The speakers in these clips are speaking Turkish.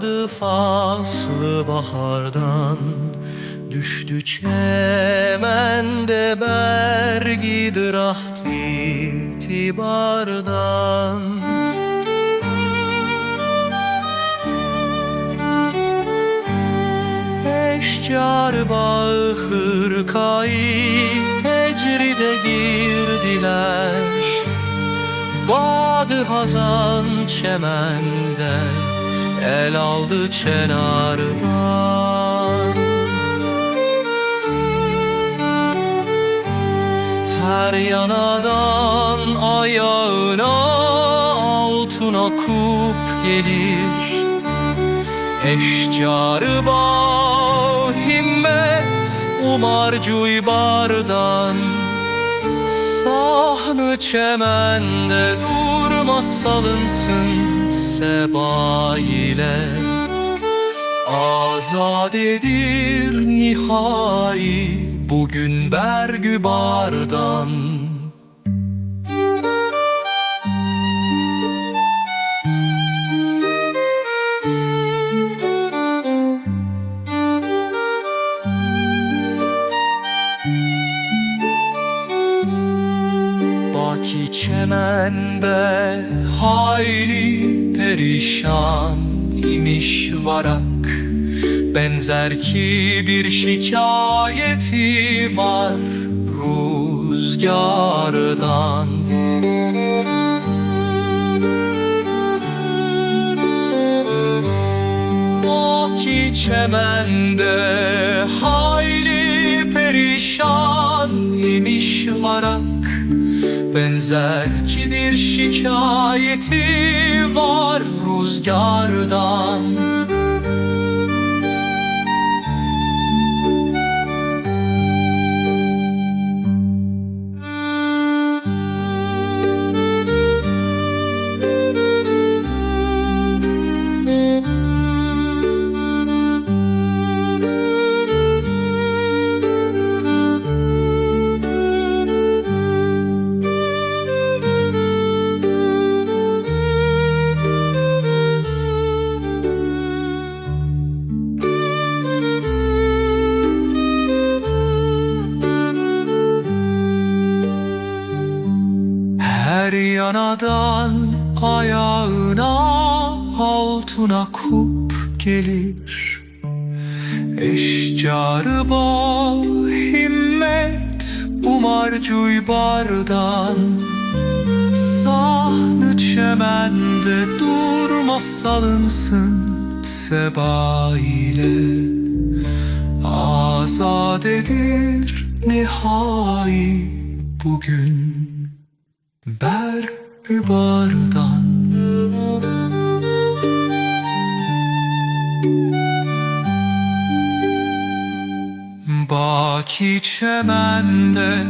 Tane kalmadı faslı bahardan Düştü çemende bergi draht itibardan. Eşcar bağı hırkayı tecride girdiler. Badı hazan çemende El aldı çenardan Her yanadan ayağına altına kup gelir. Eşcarı bağ himmet umar cuybardan Sahnı çemende durmaz salınsın seba ile. Azadedir nihai bugün bergübardan Baki çemende hayli perişan imiş varak. Benzer ki bir şikayeti var rüzgardan. Baki çemende hayli perişan imiş varak Benzer ki bir şikayeti var rüzgardan Her yanadan ayağına altına kup gelir. Eşcarı bağ himmet umar cuybardan Sahnı çemende durmaz salınsın seba ile Azadedir nihai bugün Ber berbardan Baki çemende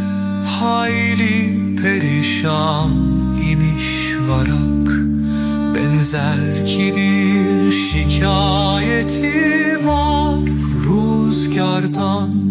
hayli perişan imiş varak. Benzer ki bir şikayeti var rüzgardan.